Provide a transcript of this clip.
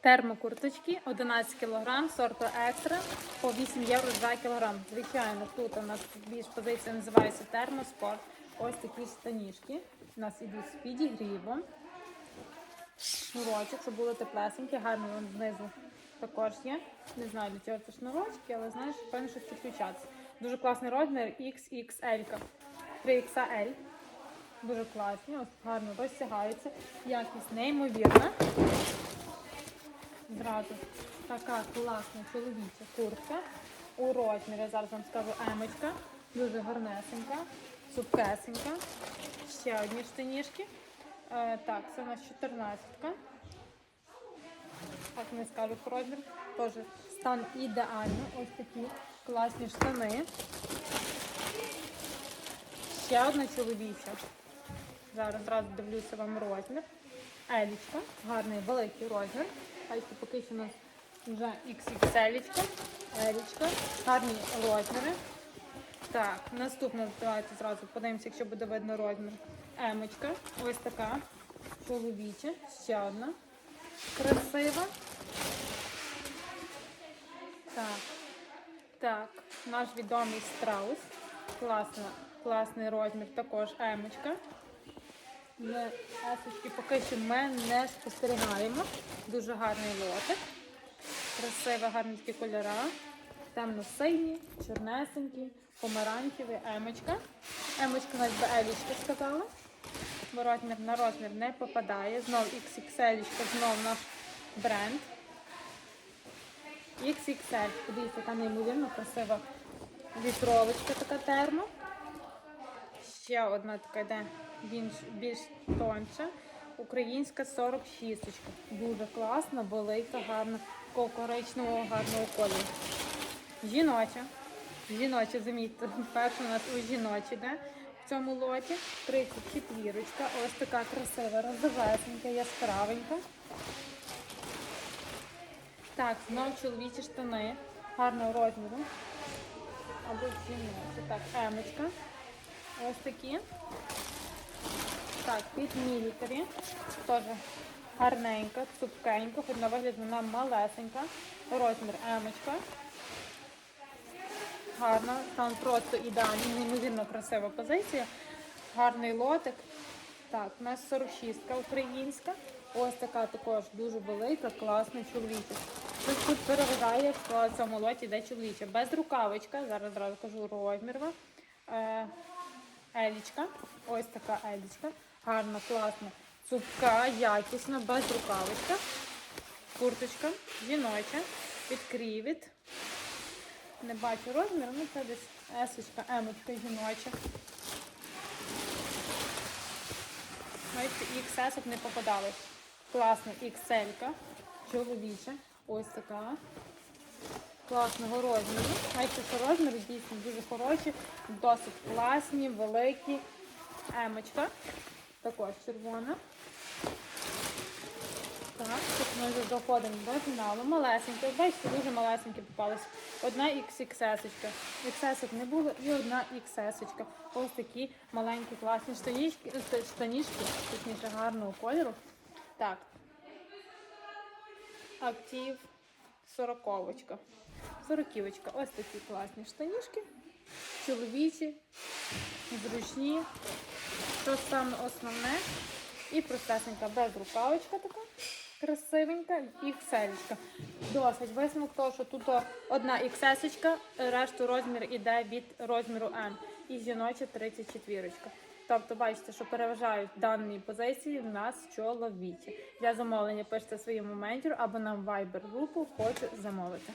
Термокурточки 11 кг, сорту екстра по 8 євро за кілограм. Звичайно, тут у нас більш позиція називається термоспорт. Ось такі штанішки. У нас ідуть з підігрівом. Шнурочок, щоб було теплесеньке, гарно вон знизу також є. Не знаю, для чого це шнурочки, але знаєш, певно, щось підключатися. Дуже класний розмір XXL. 3XL. Дуже класні, ось гарно розтягаються. Якість неймовірна. Зразу така класна чоловіча куртка. У розмірі, зараз вам скажу емочка. Дуже гарнесенька, супкесенька. Ще одні штанішки. Е, так, це у нас 14 Так не скажу про розмір. Теж стан ідеально. Ось такі класні штани. Ще одна чоловіча. Зараз зразу дивлюся вам розмір. Елічка, гарний великий розмір. Бачите, поки що у нас вже XXL. Елічка, гарні розміри. Так, наступна, давайте зразу подивимося, якщо буде видно розмір. Емочка. Ось така. Чоловіча. Ще одна. Красива. Так. Так, наш відомий страус. Класно, класний розмір, також емочка. Ми есочки поки що ми не спостерігаємо. Дуже гарний лотик. Красиві, гарні такі кольора. Темно-сині, чорнесенькі, помаранчеві, емочка. Емочка навіть би елічка сказала. Бо розмір на розмір не попадає. Знов XXL, знов наш бренд. XXL. Подивіться, яка неймовірно красива вітровочка така термо. Ще одна така йде більш, більш тонша. Українська 46. Дуже класна, велика, гарна, коричневого гарного кольору. Жіноча. Жіноча, замітьте, перша у нас у жіночі, де в цьому лоті 34. Ось така красива, розовесенька, яскравенька. Так, знову чоловічі штани гарного розміру. Або жіночі. Так, емочка. Ось такі. Так, під мілітарі. Теж гарненька, цупкенька, хоч на вигляд вона малесенька. Розмір емочка. Гарна, там просто ідеальний, неймовірно красива позиція. Гарний лотик. Так, у нас 46 українська. Ось така також дуже велика, класна чоловіча. Тут, тут переважає в цьому лоті йде чоловіча. Без рукавичка, зараз зразу кажу розмір. Е, елічка. Ось така елічка. Гарна, класна, цупка, якісна, без рукавичка. Курточка жіноча, під крівіт. Не бачу розміру, ну це десь есочка, емочка жіноча. Бачите, XS не попадали. Класна XL, чоловіча. Ось така. Класного розміру. Бачите, що розміри дійсно дуже хороші, досить класні, великі. Емочка. Також червона. Так, тут ми вже доходимо до фіналу. Малесенькі. Бачите, дуже малесенькі попались. Одна XXS. XS не було і одна XS. Ось такі маленькі класні штанішки, е, штанішки, точніше гарного кольору. Так. Актив сороковочка. Сороківочка. Ось такі класні штанішки. Чоловічі, зручні. Що саме основне? І простесенька без рукавичка така красивенька і кселечка. Досить висновок того, що тут одна XS, решту розмір іде від розміру М. І жіноча 34. Тобто, бачите, що переважають дані позиції в нас чоловічі. Для замовлення пишете своєму менеджеру або нам Viber групу хочу замовити.